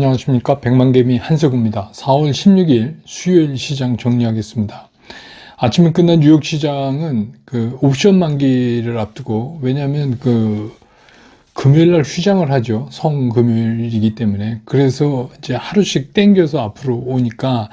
안녕하십니까 백만개미 한석우입니다. 4월 16일 수요일 시장 정리하겠습니다. 아침에 끝난 뉴욕 시장은 그 옵션 만기를 앞두고 왜냐하면 그 금요일 날 휴장을 하죠. 성 금요일이기 때문에 그래서 이제 하루씩 땡겨서 앞으로 오니까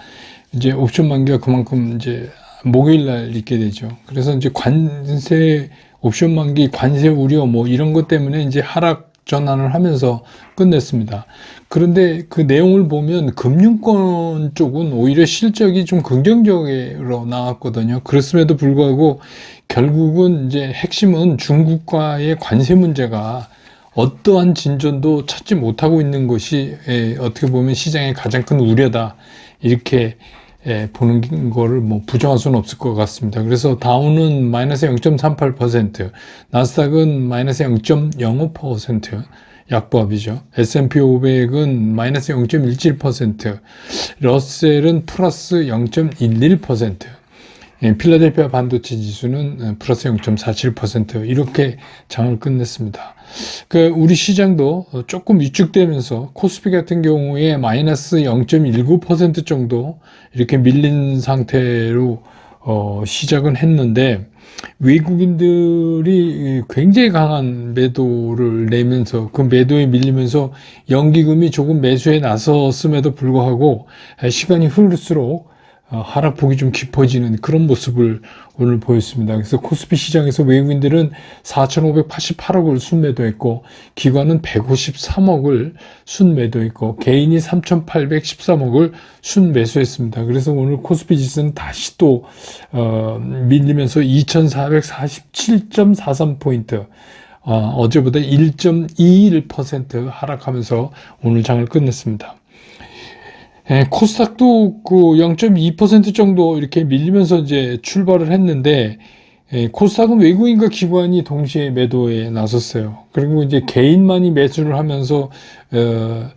이제 옵션 만기가 그만큼 이제 목요일 날 있게 되죠. 그래서 이제 관세 옵션 만기 관세 우려 뭐 이런 것 때문에 이제 하락 전환을 하면서 끝냈습니다. 그런데 그 내용을 보면 금융권 쪽은 오히려 실적이 좀 긍정적으로 나왔거든요. 그렇음에도 불구하고 결국은 이제 핵심은 중국과의 관세 문제가 어떠한 진전도 찾지 못하고 있는 것이 에, 어떻게 보면 시장의 가장 큰 우려다. 이렇게 에, 보는 거를 뭐 부정할 수는 없을 것 같습니다. 그래서 다우는 마이너스 0.38%, 나스닥은 마이너스 0.05%, 약보합이죠. S&P 500은 마이너스 0.17%, 러셀은 플러스 0.11%, 예, 필라델피아 반도체 지수는 어, 플러스 0.47% 이렇게 장을 끝냈습니다. 그 우리 시장도 어, 조금 위축되면서 코스피 같은 경우에 마이너스 0.19% 정도 이렇게 밀린 상태로 어, 시작은 했는데 외국인들이 굉장히 강한 매도를 내면서 그 매도에 밀리면서 연기금이 조금 매수에 나섰음에도 불구하고 시간이 흐를수록 어, 하락폭이 좀 깊어지는 그런 모습을 오늘 보였습니다. 그래서 코스피 시장에서 외국인들은 4,588억을 순매도했고 기관은 153억을 순매도했고 개인이 3,813억을 순매수했습니다. 그래서 오늘 코스피 지수는 다시 또 어, 밀리면서 2,447.43 포인트 어, 어제보다 1.21% 하락하면서 오늘 장을 끝냈습니다. 예, 코스닥도 그 0.2% 정도 이렇게 밀리면서 이제 출발을 했는데 예, 코스닥은 외국인과 기관이 동시에 매도에 나섰어요. 그리고 이제 개인만이 매수를 하면서 어,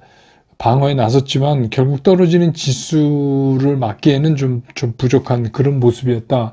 방어에 나섰지만 결국 떨어지는 지수를 막기에는 좀, 좀 부족한 그런 모습이었다.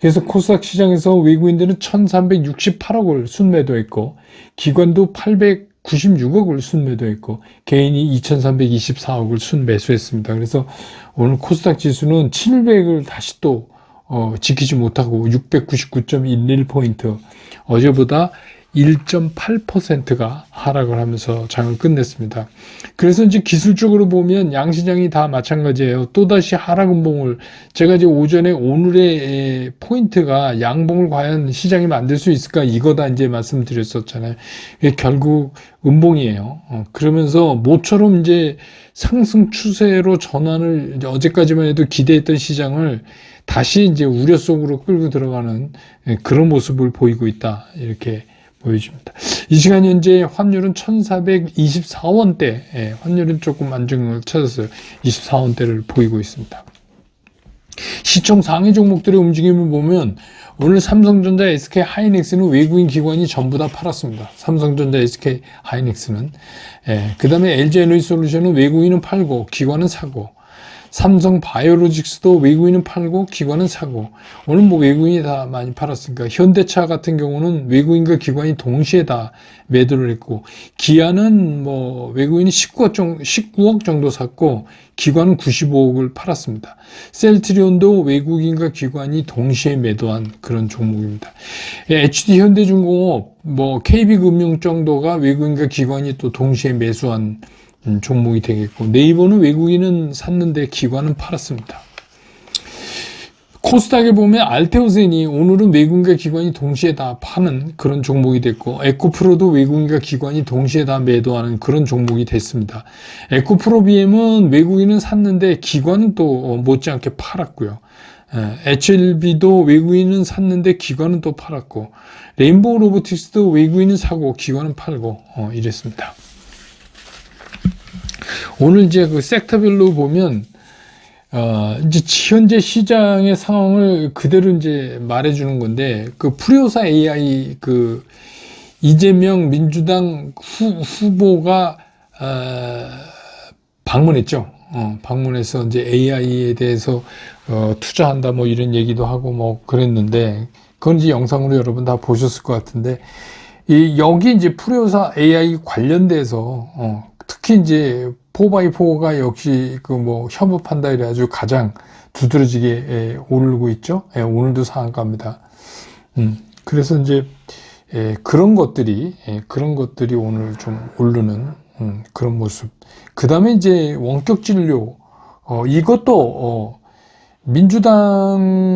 그래서 코스닥 시장에서 외국인들은 1368억을 순매도했고 기관도 800 96억을 순매도했고 개인이 2,324억을 순매수했습니다. 그래서 오늘 코스닥 지수는 700을 다시 또 어, 지키지 못하고 699.11포인트 어제보다 1.8%가 하락을 하면서 장을 끝냈습니다. 그래서 이제 기술적으로 보면 양시장이 다 마찬가지예요. 또다시 하락 음봉을 제가 이제 오전에 오늘의 포인트가 양봉을 과연 시장이 만들 수 있을까 이거다 이제 말씀드렸었잖아요. 결국 음봉이에요. 어, 그러면서 모처럼 이제 상승 추세로 전환을 어제까지만 해도 기대했던 시장을 다시 이제 우려 속으로 끌고 들어가는 예, 그런 모습을 보이고 있다. 이렇게 보여집니다. 이 시간 현재 환율은 1424원대, 예, 환율은 조금 안정을 찾았어요. 24원대를 보이고 있습니다. 시총 상위 종목들의 움직임을 보면 오늘 삼성전자, SK 하이닉스는 외국인 기관이 전부 다 팔았습니다. 삼성전자, SK 하이닉스는. 예, 그 다음에 LG 에너지 솔루션은 외국인은 팔고 기관은 사고 삼성 바이오로직스도 외국인은 팔고 기관은 사고 오늘 뭐 외국인이 다 많이 팔았으니까 현대차 같은 경우는 외국인과 기관이 동시에 다 매도를 했고 기아는 뭐 외국인이 19억 정도, 19억 정도 샀고 기관은 95억을 팔았습니다. 셀트리온도 외국인과 기관이 동시에 매도한 그런 종목입니다. HD 현대중공업 뭐 KB금융 정도가 외국인과 기관이 또 동시에 매수한 음, 종목이 되겠고 네이버는 외국인은 샀는데 기관은 팔았습니다. 코스닥에 보면 알테오센이 오늘은 외국인과 기관이 동시에 다 파는 그런 종목이 됐고 에코프로도 외국인과 기관이 동시에 다 매도하는 그런 종목이 됐습니다. 에코프로 BM은 외국인은 샀는데 기관은 또 못지않게 팔았고요. HLB도 외국인은 샀는데 기관은 또 팔았고 레인보우 로보틱스도 외국인은 사고 기관은 팔고 어, 이랬습니다. 오늘 이제 그 섹터별로 보면 어, 이제 현재 시장의 상황을 그대로 이제 말해주는 건데, 그 프리오사 AI 그 이재명 민주당 후, 후보가, 어, 방문했죠. 어, 방문해서 이제 AI에 대해서, 어, 투자한다 뭐 이런 얘기도 하고 뭐 그랬는데, 그건 이제 영상으로 여러분 다 보셨을 것 같은데, 이, 여기 이제 프리오사 AI 관련돼서, 어, 특히 이제 4x4가 역시 그 뭐 협업한다 이래 아주 가장 두드러지게 예, 오르고 있죠. 예, 오늘도 상한가입니다. 음, 그래서 이제 예, 그런 것들이 예, 그런 것들이 오늘 좀 오르는 음, 그런 모습. 그 다음에 이제 원격 진료 어, 이것도 어, 민주당이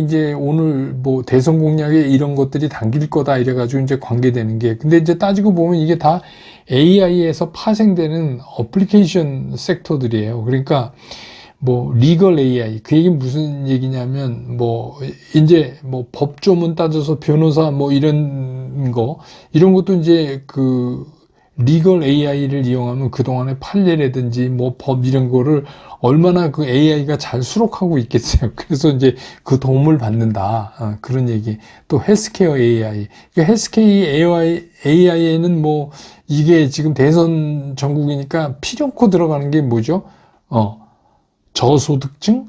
이제 오늘 뭐 대선 공약에 이런 것들이 담길 거다 이래가지고 이제 관계되는 게 근데 이제 따지고 보면 이게 다 AI에서 파생되는 어플리케이션 섹터들이에요. 그러니까 뭐 리걸 AI 그 얘기 무슨 얘기냐면 뭐 이제 뭐 법조문 따져서 변호사 뭐 이런 거 이런 것도 이제 그 리걸 AI를 이용하면 그동안의 판례라든지 뭐 법 이런 거를 얼마나 그 AI가 잘 수록하고 있겠어요. 그래서 이제 그 도움을 받는다. 어, 그런 얘기. 또 헬스케어 AI. 그 헬스케어 AI, AI에는 뭐 이게 지금 대선 전국이니까 필요코 들어가는 게 뭐죠? 어, 저소득층?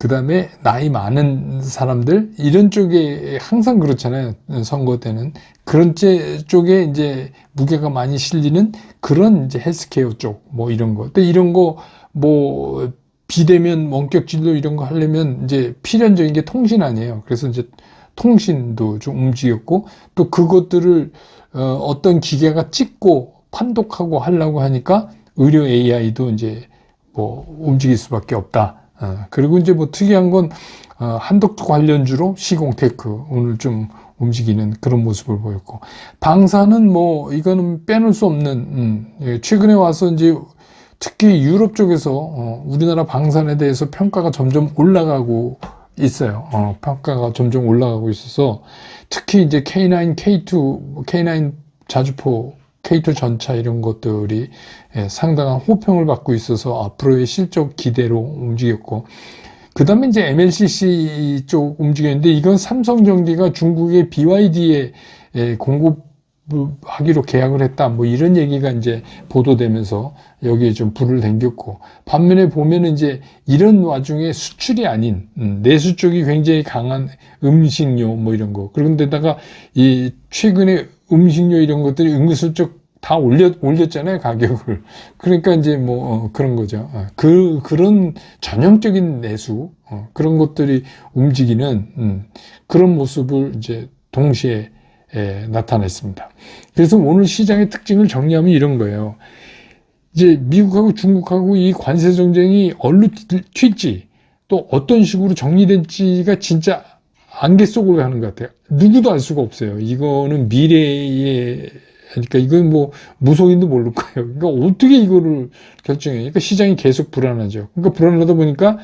그 다음에 나이 많은 사람들 이런 쪽에 항상 그렇잖아요 선거 때는 그런 째- 쪽에 이제 무게가 많이 실리는 그런 이제 헬스케어 쪽 뭐 이런 거. 근데 이런 거 뭐 비대면 원격 진료 이런 거 하려면 이제 필연적인 게 통신 아니에요. 그래서 이제 통신도 좀 움직였고 또 그것들을 어, 어떤 기계가 찍고 판독하고 하려고 하니까 의료 AI도 이제 뭐 움직일 수밖에 없다. 어, 그리고 이제 뭐 특이한 건 어, 한독 관련주로 시공테크 오늘 좀 움직이는 그런 모습을 보였고 방사는 뭐 이거는 빼놓을 수 없는 음, 예, 최근에 와서 이제 특히 유럽 쪽에서 어, 우리나라 방산에 대해서 평가가 점점 올라가고 있어요. 어, 평가가 점점 올라가고 있어서 특히 이제 K9, K2, K9 자주포, K2 전차 이런 것들이 예, 상당한 호평을 받고 있어서 앞으로의 실적 기대로 움직였고 그 다음에 이제 MLCC 쪽 움직였는데 이건 삼성전기가 중국의 BYD에 예, 공급 하기로 계약을 했다. 뭐 이런 얘기가 이제 보도되면서 여기에 좀 불을 댕겼고 반면에 보면은 이제 이런 와중에 수출이 아닌 음, 내수 쪽이 굉장히 강한 음식료 뭐 이런 거 그런데다가 이 최근에 음식료 이런 것들이 은근슬쩍 다 올렸, 올렸잖아요, 가격을. 그러니까 이제 뭐, 어, 그런 거죠. 어, 그, 그런 전형적인 내수, 어, 그런 것들이 움직이는, 음, 그런 모습을 이제 동시에 에, 나타냈습니다. 그래서 오늘 시장의 특징을 정리하면 이런 거예요. 이제 미국하고 중국하고 이 관세 정쟁이 얼로 튈지 또 어떤 식으로 정리될지가 진짜 안개 속으로 가는 것 같아요. 누구도 알 수가 없어요. 이거는 미래의 그러니까 이건 뭐 무속인도 모를 거예요. 그러니까 어떻게 이거를 결정해? 그러니까 시장이 계속 불안하죠. 그러니까 불안하다 보니까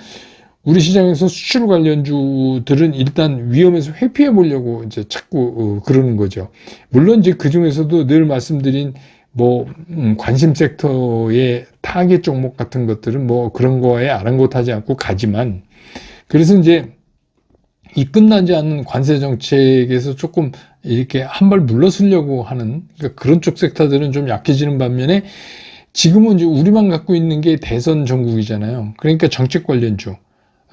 우리 시장에서 수출 관련주들은 일단 위험에서 회피해 보려고 이제 자꾸 어, 그러는 거죠. 물론 이제 그 중에서도 늘 말씀드린 뭐 음, 관심 섹터의 타겟 종목 같은 것들은 뭐 그런 거에 아랑곳하지 않고 가지만 그래서 이제 이 끝나지 않는 관세 정책에서 조금 이렇게 한 발 물러서려고 하는 그러니까 그런 쪽 섹터들은 좀 약해지는 반면에 지금은 이제 우리만 갖고 있는 게 대선 전국이잖아요. 그러니까 정책 관련주.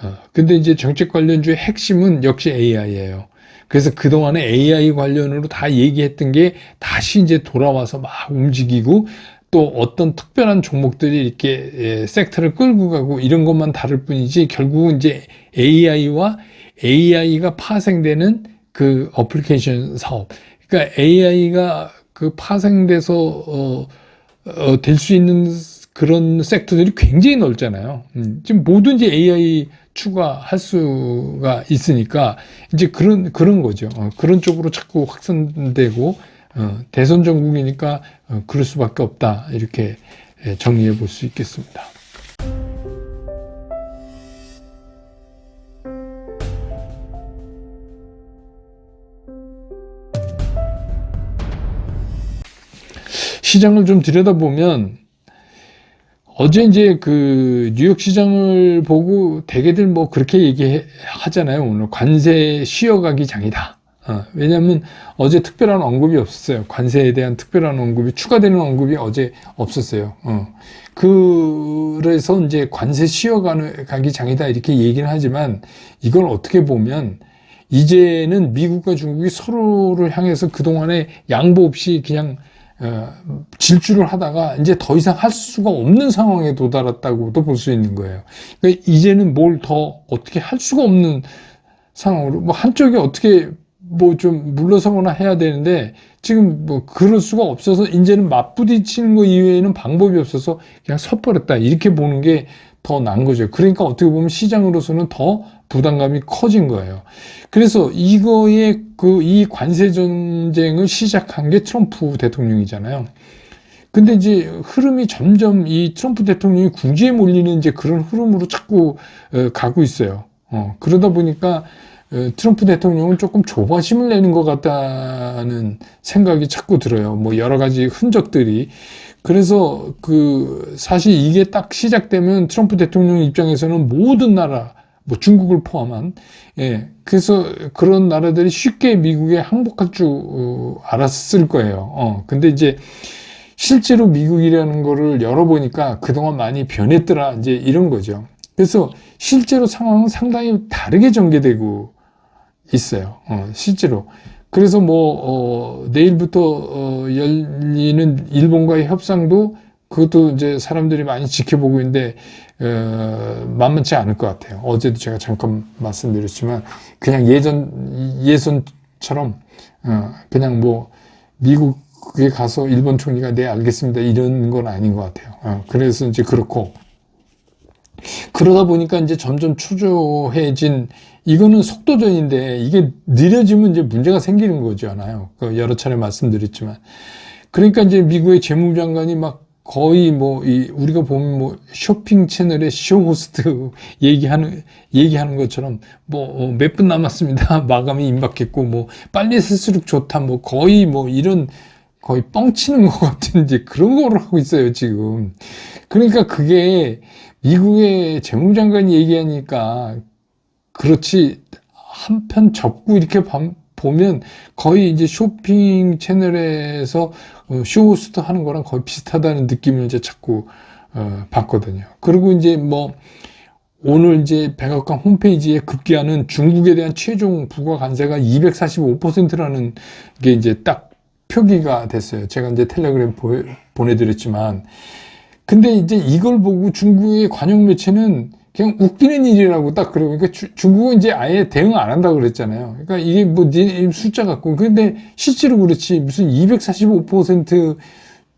어, 근데 이제 정책 관련주의 핵심은 역시 AI예요. 그래서 그동안에 AI 관련으로 다 얘기했던 게 다시 이제 돌아와서 막 움직이고 또 어떤 특별한 종목들이 이렇게 예, 섹터를 끌고 가고 이런 것만 다를 뿐이지 결국은 이제 AI와 AI가 파생되는 그 어플리케이션 사업. 그러니까 AI가 그 파생돼서 어, 어, 될 수 있는 그런 섹터들이 굉장히 넓잖아요. 음, 지금 뭐든지 AI 추가할 수가 있으니까 이제 그런 그런 거죠. 어, 그런 쪽으로 자꾸 확산되고 어, 대선 전국이니까 어, 그럴 수밖에 없다 이렇게 예, 정리해 볼 수 있겠습니다. 시장을 좀 들여다보면 어제 이제 그 뉴욕 시장을 보고 대개들 뭐 그렇게 얘기하잖아요. 오늘 관세 쉬어가기 장이다. 어, 왜냐하면 어제 특별한 언급이 없었어요. 관세에 대한 특별한 언급이 추가되는 언급이 어제 없었어요. 어. 그래서 이제 관세 쉬어가기 장이다 이렇게 얘기는 하지만 이걸 어떻게 보면 이제는 미국과 중국이 서로를 향해서 그동안에 양보 없이 그냥 어, 질주를 하다가 이제 더 이상 할 수가 없는 상황에 도달했다고도 볼 수 있는 거예요. 그러니까 이제는 뭘 더 어떻게 할 수가 없는 상황으로 뭐 한쪽이 어떻게 뭐 좀 물러서거나 해야 되는데 지금 뭐 그럴 수가 없어서 이제는 맞부딪히는 거 이외에는 방법이 없어서 그냥 섣버렸다 이렇게 보는 게 더 나은 거죠. 그러니까 어떻게 보면 시장으로서는 더 부담감이 커진 거예요. 그래서 이거에 그 이 관세 전쟁을 시작한 게 트럼프 대통령이잖아요. 근데 이제 흐름이 점점 이 트럼프 대통령이 궁지에 몰리는 이제 그런 흐름으로 자꾸 어, 가고 있어요. 어, 그러다 보니까 어, 트럼프 대통령은 조금 조바심을 내는 것 같다는 생각이 자꾸 들어요. 뭐 여러 가지 흔적들이. 그래서 그 사실 이게 딱 시작되면 트럼프 대통령 입장에서는 모든 나라 뭐 중국을 포함한 예 그래서 그런 나라들이 쉽게 미국에 항복할 줄 어, 알았을 거예요. 어 근데 이제 실제로 미국이라는 거를 열어보니까 그동안 많이 변했더라 이제 이런 거죠. 그래서 실제로 상황은 상당히 다르게 전개되고 있어요. 어, 실제로. 그래서 뭐, 어, 내일부터, 어, 열리는 일본과의 협상도 그것도 이제 사람들이 많이 지켜보고 있는데, 어, 만만치 않을 것 같아요. 어제도 제가 잠깐 말씀드렸지만, 그냥 예전, 예선처럼, 어, 그냥 뭐, 미국에 가서 일본 총리가 네, 알겠습니다. 이런 건 아닌 것 같아요. 어, 그래서 이제 그렇고, 그러다 보니까 이제 점점 초조해진 이거는 속도전인데 이게 느려지면 이제 문제가 생기는 거잖아요. 그 여러 차례 말씀드렸지만. 그러니까 이제 미국의 재무장관이 막 거의 뭐, 이, 우리가 보면 뭐, 쇼핑 채널의 쇼호스트 얘기하는, 얘기하는 것처럼, 뭐, 어, 몇분 남았습니다. 마감이 임박했고, 뭐, 빨리 쓸수록 좋다. 뭐, 거의 뭐, 이런, 거의 뻥치는 것 같은 이제 그런 거를 하고 있어요, 지금. 그러니까 그게 미국의 재무장관이 얘기하니까 그렇지 한편 접고 이렇게 밤- 보면 거의 이제 쇼핑 채널에서 어, 쇼호스트 하는 거랑 거의 비슷하다는 느낌을 이제 자꾸 어, 받거든요. 그리고 이제 뭐 오늘 이제 백악관 홈페이지에 급기야는 중국에 대한 최종 부과 관세가 245%라는 게 이제 딱 표기가 됐어요. 제가 이제 텔레그램 보, 보내드렸지만 근데 이제 이걸 보고 중국의 관영 매체는 그냥 웃기는 일이라고 딱 그러고 그러니까 주- 중국은 이제 아예 대응 안 한다고 그랬잖아요. 그러니까 이게 뭐니 숫자 갖고 근데 실제로 그렇지 무슨 245%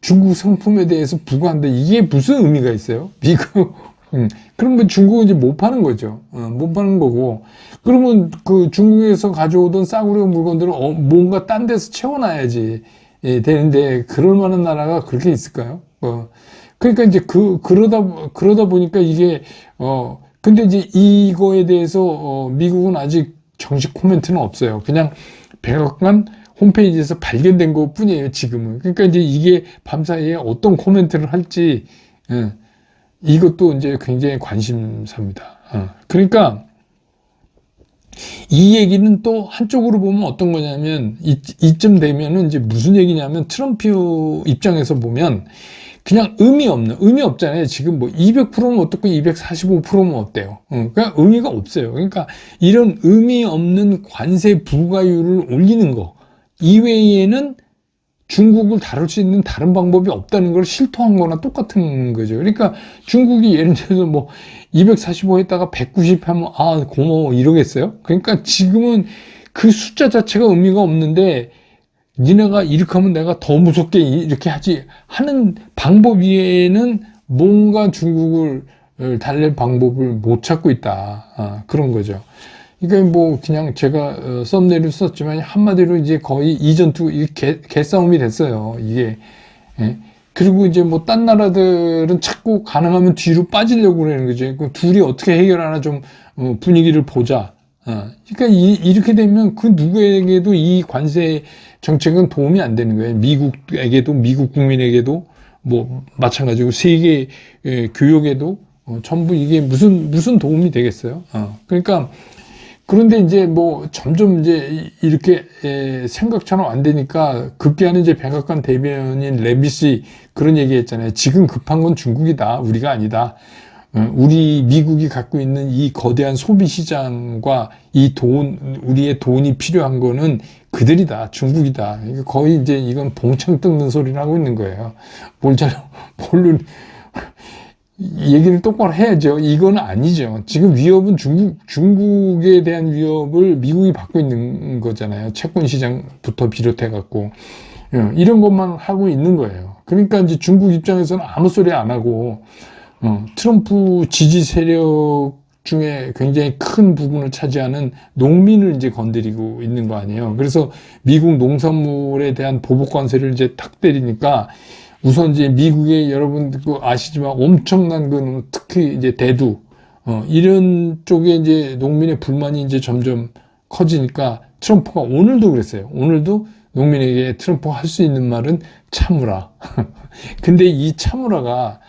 중국 상품에 대해서 부과한다 이게 무슨 의미가 있어요? 미국 음. 그러면 중국은 이제 못 파는 거죠. 어, 못 파는 거고 그러면 그 중국에서 가져오던 싸구려 물건들을 어, 뭔가 딴 데서 채워놔야지 예, 되는데 그럴 만한 나라가 그렇게 있을까요? 어, 그러니까 이제 그 그러다 그러다 보니까 이게 어 근데 이제 이거에 대해서 어, 미국은 아직 정식 코멘트는 없어요. 그냥 백악관 홈페이지에서 발견된 것 뿐이에요. 지금은. 그러니까 이제 이게 밤사이에 어떤 코멘트를 할지 예, 이것도 이제 굉장히 관심사입니다. 어, 그러니까 이 얘기는 또 한쪽으로 보면 어떤 거냐면 이, 이쯤 되면은 이제 무슨 얘기냐면 트럼프 입장에서 보면 그냥 의미 없는 의미 없잖아요. 지금 뭐 200%면 어떻고 245%면 어때요? 어, 그냥 의미가 없어요. 그러니까 이런 의미 없는 관세 부과율을 올리는 거 이외에는 중국을 다룰 수 있는 다른 방법이 없다는 걸 실토한 거나 똑같은 거죠. 그러니까 중국이 예를 들어서 뭐 245 했다가 190 하면 아 고마워 이러겠어요? 그러니까 지금은 그 숫자 자체가 의미가 없는데 니네가 이렇게 하면 내가 더 무섭게 이렇게 하지 하는 방법 외에는 뭔가 중국을 달랠 방법을 못 찾고 있다. 아, 그런 거죠. 그러니까 뭐 그냥 제가 어, 썸네일을 썼지만 한마디로 이제 거의 이전투 이 개, 개싸움이 됐어요. 이게 예. 그리고 이제 뭐 딴 나라들은 자꾸 가능하면 뒤로 빠지려고 그러는 거죠. 그 둘이 어떻게 해결하나 좀 어, 분위기를 보자. 어. 그러니까 이, 이렇게 되면 그 누구에게도 이 관세 정책은 도움이 안 되는 거예요. 미국에게도 미국 국민에게도 뭐 마찬가지고 세계 예, 교역에도 어, 전부 이게 무슨 무슨 도움이 되겠어요. 어. 그러니까 그런데 이제 뭐 점점 이제 이렇게 에, 생각처럼 안 되니까 급기야는 이제 백악관 대변인 레비씨 그런 얘기 했잖아요. 지금 급한 건 중국이다. 우리가 아니다. 어, 우리 미국이 갖고 있는 이 거대한 소비 시장과 이 돈, 우리의 돈이 필요한 거는 그들이다. 중국이다. 거의 이제 이건 봉창 뜯는 소리를 하고 있는 거예요. 뭘 잘, 뭘로, 얘기를 똑바로 해야죠. 이건 아니죠. 지금 위협은 중국, 중국에 대한 위협을 미국이 받고 있는 거잖아요. 채권 시장부터 비롯해갖고. 예, 이런 것만 하고 있는 거예요. 그러니까 이제 중국 입장에서는 아무 소리 안 하고, 어, 트럼프 지지 세력 중에 굉장히 큰 부분을 차지하는 농민을 이제 건드리고 있는 거 아니에요. 그래서 미국 농산물에 대한 보복 관세를 이제 탁 때리니까 우선 이제 미국의 여러분 그 아시지만 엄청난 그 특히 이제 대두 어, 이런 쪽에 이제 농민의 불만이 이제 점점 커지니까 트럼프가 오늘도 그랬어요. 오늘도 농민에게 트럼프가 할수 있는 말은 참으라. 근데 이 참으라가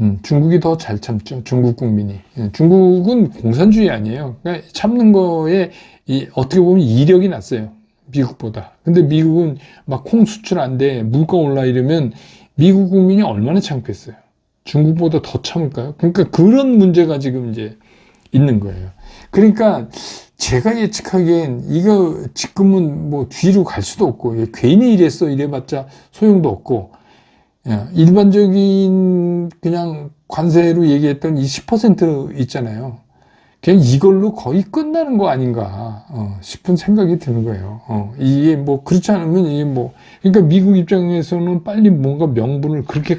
음, 중국이 더 잘 참죠. 중국 국민이. 예, 중국은 공산주의 아니에요. 그러니까 참는 거에 이 어떻게 보면 이력이 났어요. 미국보다. 근데 미국은 막 콩 수출 안 돼, 물가 올라 이러면 미국 국민이 얼마나 창피했어요. 중국보다 더 참을까요? 그러니까 그런 문제가 지금 이제 있는 거예요. 그러니까 제가 예측하기엔 이거 지금은 뭐 뒤로 갈 수도 없고 괜히 이랬어 이래봤자 소용도 없고 예, 일반적인 그냥 관세로 얘기했던 이 10% 있잖아요. 그냥 이걸로 거의 끝나는 거 아닌가 어, 싶은 생각이 드는 거예요. 어, 이게 뭐 그렇지 않으면 이게 뭐 그러니까 미국 입장에서는 빨리 뭔가 명분을 그렇게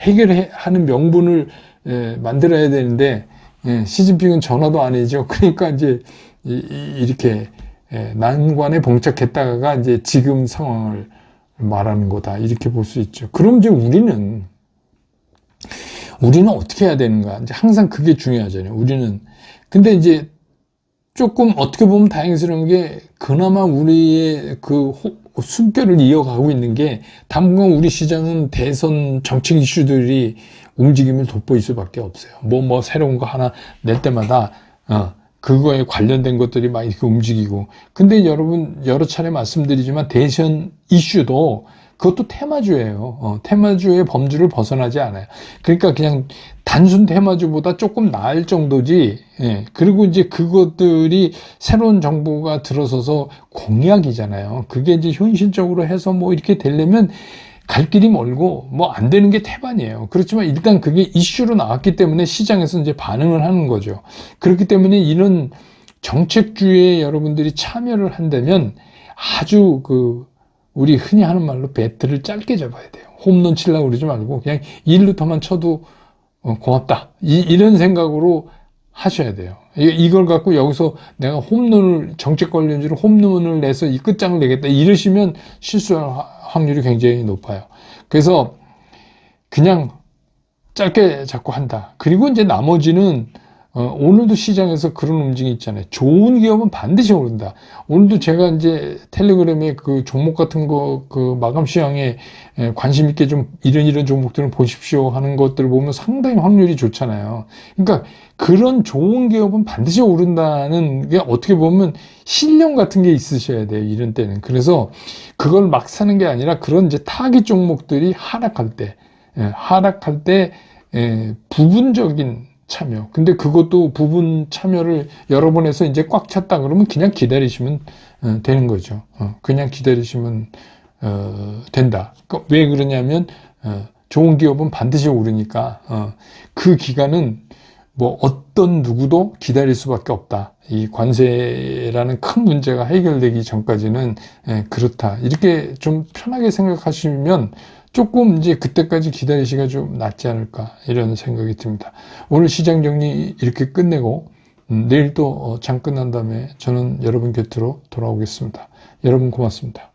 해결하는 명분을 예, 만들어야 되는데 예, 시진핑은 전화도 안 해죠. 그러니까 이제 이, 이, 이렇게 예, 난관에 봉착했다가 이제 지금 상황을 말하는 거다. 이렇게 볼 수 있죠. 그럼 이제 우리는, 우리는 어떻게 해야 되는가? 이제 항상 그게 중요하잖아요. 우리는. 근데 이제 조금 어떻게 보면 다행스러운 게 그나마 우리의 그 호, 숨결을 이어가고 있는 게 당분간 우리 시장은 대선 정책 이슈들이 움직임을 돋보일 수밖에 없어요. 뭐, 뭐 새로운 거 하나 낼 때마다, 어, 그거에 관련된 것들이 막 이렇게 움직이고. 근데 여러분, 여러 차례 말씀드리지만 대선 이슈도 그것도 테마주예요. 어, 테마주의 범주를 벗어나지 않아요. 그러니까 그냥 단순 테마주보다 조금 나을 정도지. 예. 그리고 이제 그것들이 새로운 정부가 들어서서 공약이잖아요. 그게 이제 현실적으로 해서 뭐 이렇게 되려면 갈 길이 멀고 뭐 안 되는 게 태반이에요. 그렇지만 일단 그게 이슈로 나왔기 때문에 시장에서 이제 반응을 하는 거죠. 그렇기 때문에 이런 정책주에 여러분들이 참여를 한다면 아주 그 우리 흔히 하는 말로 배트를 짧게 잡아야 돼요. 홈런 치려고 그러지 말고 그냥 1루터만 쳐도 어, 고맙다. 이, 런 생각으로 하셔야 돼요. 이걸 갖고 여기서 내가 홈런을 정책 관련주로 홈런을 내서 이 끝장을 내겠다 이러시면 실수할 확률이 굉장히 높아요. 그래서 그냥 짧게 잡고 한다. 그리고 이제 나머지는 어, 오늘도 시장에서 그런 움직임이 있잖아요. 좋은 기업은 반드시 오른다. 오늘도 제가 이제 텔레그램에 그 종목 같은 거, 그 마감 시황에 관심 있게 좀 이런 이런 종목들을 보십시오 하는 것들을 보면 상당히 확률이 좋잖아요. 그러니까 그런 좋은 기업은 반드시 오른다는 게 어떻게 보면 신령 같은 게 있으셔야 돼요. 이런 때는. 그래서 그걸 막 사는 게 아니라 그런 이제 타깃 종목들이 하락할 때, 예, 하락할 때, 예, 부분적인 참여. 근데 그것도 부분 참여를 여러 번 해서 이제 꽉 찼다 그러면 그냥 기다리시면 어, 되는 거죠. 어, 그냥 기다리시면 어, 된다. 그왜 그러냐면 좋은 기업은 반드시 오르니까 그 기간은 뭐 어떤 누구도 기다릴 수밖에 없다. 이 관세라는 큰 문제가 해결되기 전까지는 그렇다. 이렇게 좀 편하게 생각하시면 조금 이제 그때까지 기다리시기가 좀 낫지 않을까 이런 생각이 듭니다. 오늘 시장 정리 이렇게 끝내고 음, 내일 또장 어, 끝난 다음에 저는 여러분 곁으로 돌아오겠습니다. 여러분 고맙습니다.